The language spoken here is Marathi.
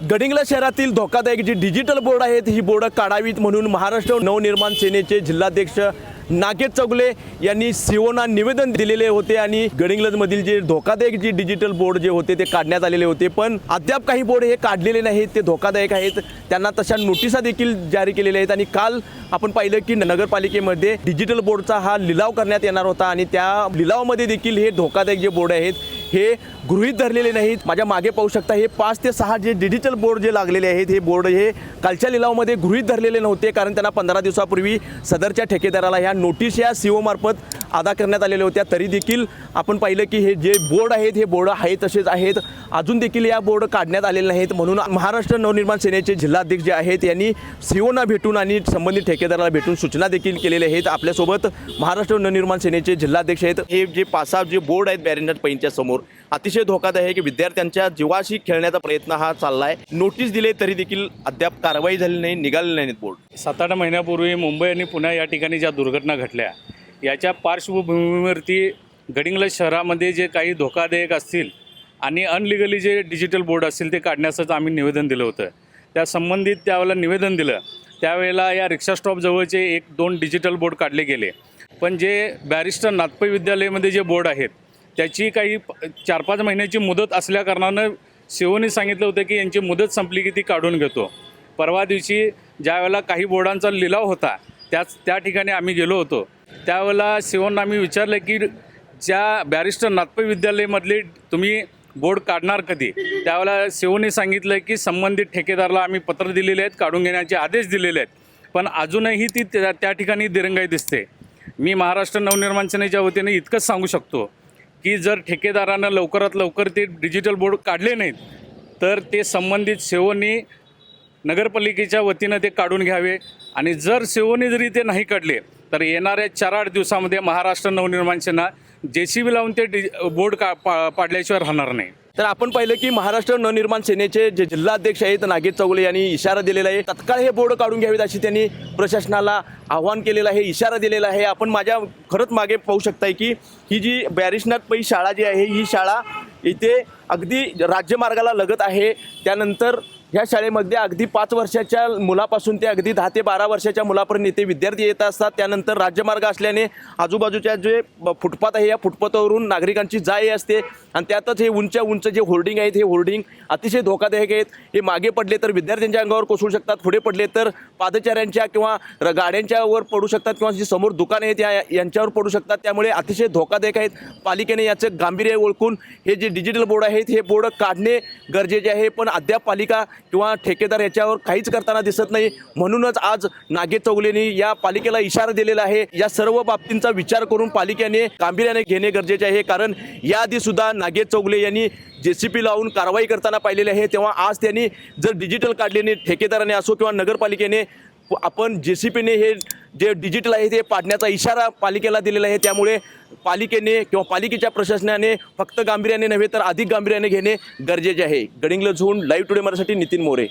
गडिंगला शहरातील धोकादायक जी डिजिटल बोर्ड आहेत ही बोर्ड काढावीत म्हणून महाराष्ट्र नवनिर्माण सेनेचे जिल्हाध्यक्ष नागेश चौगले यांनी सिओना निवेदन दिलेले होते आणि गडिंग्लजमधील जे धोकादायक जी डिजिटल बोर्ड जे होते ते काढण्यात आलेले होते. पण अद्याप काही बोर्ड हे काढलेले नाहीत ते धोकादायक आहेत. त्यांना तशा नोटिसा देखील जारी केलेल्या आहेत आणि काल आपण पाहिलं की नगरपालिकेमध्ये डिजिटल बोर्डचा हा लिलाव करण्यात येणार होता आणि त्या लिलावामध्ये देखील हे धोकादायक जे बोर्ड आहेत हे गृहीत धरलेले नाहीत. माझ्या मागे पाहू शकता हे पाच ते सहा जे डिजिटल बोर्ड जे लागलेले आहेत हे बोर्ड हे कालच्या लिलावमध्ये गृहीत धरलेले नव्हते कारण त्यांना पंधरा दिवसापूर्वी सदरच्या ठेकेदाराला ह्या नोटीस या सी मार्फत अदा करण्यात आलेल्या होत्या. तरी देखील आपण पाहिलं की हे जे बोर्ड आहेत हे बोर्ड आहेत तसेच आहेत. अजून देखील या बोर्ड काढण्यात आलेले नाहीत. म्हणून महाराष्ट्र नवनिर्माण सेनेचे जिल्हाध्यक्ष जे आहेत यांनी सीओना भेटून आणि संबंधित ठेकेदाराला भेटून सूचना देखील केलेल्या आहेत. आपल्यासोबत महाराष्ट्र नवनिर्माण सेनेचे जिल्हाध्यक्ष आहेत. हे जे पाच सहा जे बोर्ड आहेत बॅरेंजर पैनच्या समोर अतिशय धोकादायक आहे की विद्यार्थ्यांच्या जीवाशी खेळण्याचा प्रयत्न हा चाललाय. नोटीस दिले तरी देखील अद्याप कारवाई झाली नाही निघाले नाहीत बोर्ड. सात आठ महिन्यापूर्वी मुंबई आणि पुणे या ठिकाणी ज्या दुर्घटना घडल्या याच्या पार्श्वभूमीवरती गडिंग्लज शहरामध्ये जे काही धोकादायक असतील आणि अनलिगली जे डिजिटल बोर्ड असतील ते काढण्याचं आम्ही निवेदन दिलं होतं. त्या संबंधित त्यावेळेला निवेदन दिलं. त्यावेळेला या रिक्षा स्टॉपजवळचे एक दोन डिजिटल बोर्ड काढले गेले. पण जे बॅरिस्टर नाथपै विद्यालयामध्ये जे बोर्ड आहेत त्याची काही प- चार पाच महिन्याची मुदत असल्याकारणानं शिवोनी सांगितलं होतं की यांची मुदत संपली की ती काढून घेतो. परवा दिवशी ज्यावेळेला काही बोर्डांचा लिलाव होता त्याच त्या ठिकाणी आम्ही गेलो होतो. त्यावेळेला शिवोंना आम्ही विचारलं की ज्या बॅरिस्टर नागपूर विद्यालयामधले तुम्ही बोर्ड काढणार कधी? त्यावेळेला शिवोनी सांगितलं की संबंधित ठेकेदाराला आम्ही पत्र दिलेले आहेत काढून घेण्याचे आदेश दिलेले आहेत. पण अजूनही ती त्या त्या ठिकाणी दिरंगाई दिसते. मी महाराष्ट्र नवनिर्माण सेनेच्या वतीने इतकंच सांगू शकतो. की जर ठेकेदारानं लवकरात लवकर ते डिजिटल बोर्ड काढले नाहीत तर ते संबंधित सेवोनी नगरपालिकेच्या वतीनं ते काढून घ्यावे. आणि जर सेवोनी जरी ते नाही काढले तर येणाऱ्या चार आठ दिवसामध्ये महाराष्ट्र नवनिर्माण सेना जे सी बी लावून ते डि बोर्ड का पा पाडल्याशिवाय राहणार नाही. तर आपण पाहिलं की महाराष्ट्र नवनिर्माण सेनेचे जे जिल्हाध्यक्ष आहेत नागेश चौगले यांनी इशारा दिलेला आहे. तत्काळ हे बोर्ड काढून घ्यावेत अशी त्यांनी प्रशासनाला आव्हान केलेलं आहे इशारा दिलेला आहे. आपण माझ्या खरंच मागे पाहू शकताय की ही जी बॅरिशनाथ पै शाळा जी आहे ही शाळा इथे अगदी राज्यमार्गाला लगत आहे. त्यानंतर ह्या शाळेमध्ये अगदी पाच वर्षाच्या मुलापासून ते अगदी दहा ते बारा वर्षाच्या मुलापर्यंत इथे विद्यार्थी येत असतात. त्यानंतर राज्यमार्ग असल्याने आजूबाजूच्या जे फुटपाथ आहे या फुटपाथवरून नागरिकांची जाय असते. आणि त्यातच हे उंच उंच जे होर्डिंग आहेत हे होर्डिंग अतिशय धोकादायक आहेत. हे मागे पडले तर विद्यार्थ्यांच्या अंगावर कोसळू शकतात. पुढे पडले तर पादचाऱ्यांच्या किंवा र- पडू शकतात किंवा जी समोर दुकानं आहेत या यांच्यावर पडू शकतात. त्यामुळे अतिशय धोकादायक आहेत. पालिकेने याचं गांभीर्य ओळखून हे जे डिजिटल बोर्ड आहेत हे बोर्ड काढणे गरजेचे आहे. पण अद्याप पालिका किंवा ठेकेदार याच्यावर काहीच करताना दिसत नाही. म्हणूनच आज नागेश चौगलेनी या पालिकेला इशारा दिलेला आहे. या सर्व बाबतींचा विचार करून पालिकेने गांभीर्याने घेणे गरजेचे आहे. कारण याआधी सुद्धा नागेश चौगले यांनी जे सी पी लावून कारवाई करताना पाहिलेले आहे. तेव्हा आज त्यांनी जर डिजिटल काढलेने ठेकेदाराने असो किंवा नगरपालिकेने आपण जे सी पीने हे जे डिजिटल आहे ते पाडण्याचा इशारा पालिकेला दिलेला आहे. त्यामुळे पालिकेने किंवा पालिकेच्या प्रशासनाने फक्त गांभीर्याने नव्हे तर अधिक गांभीर्याने घेणे गरजेचे आहे. Gadhinglaj zone live today Marathi Nitin More.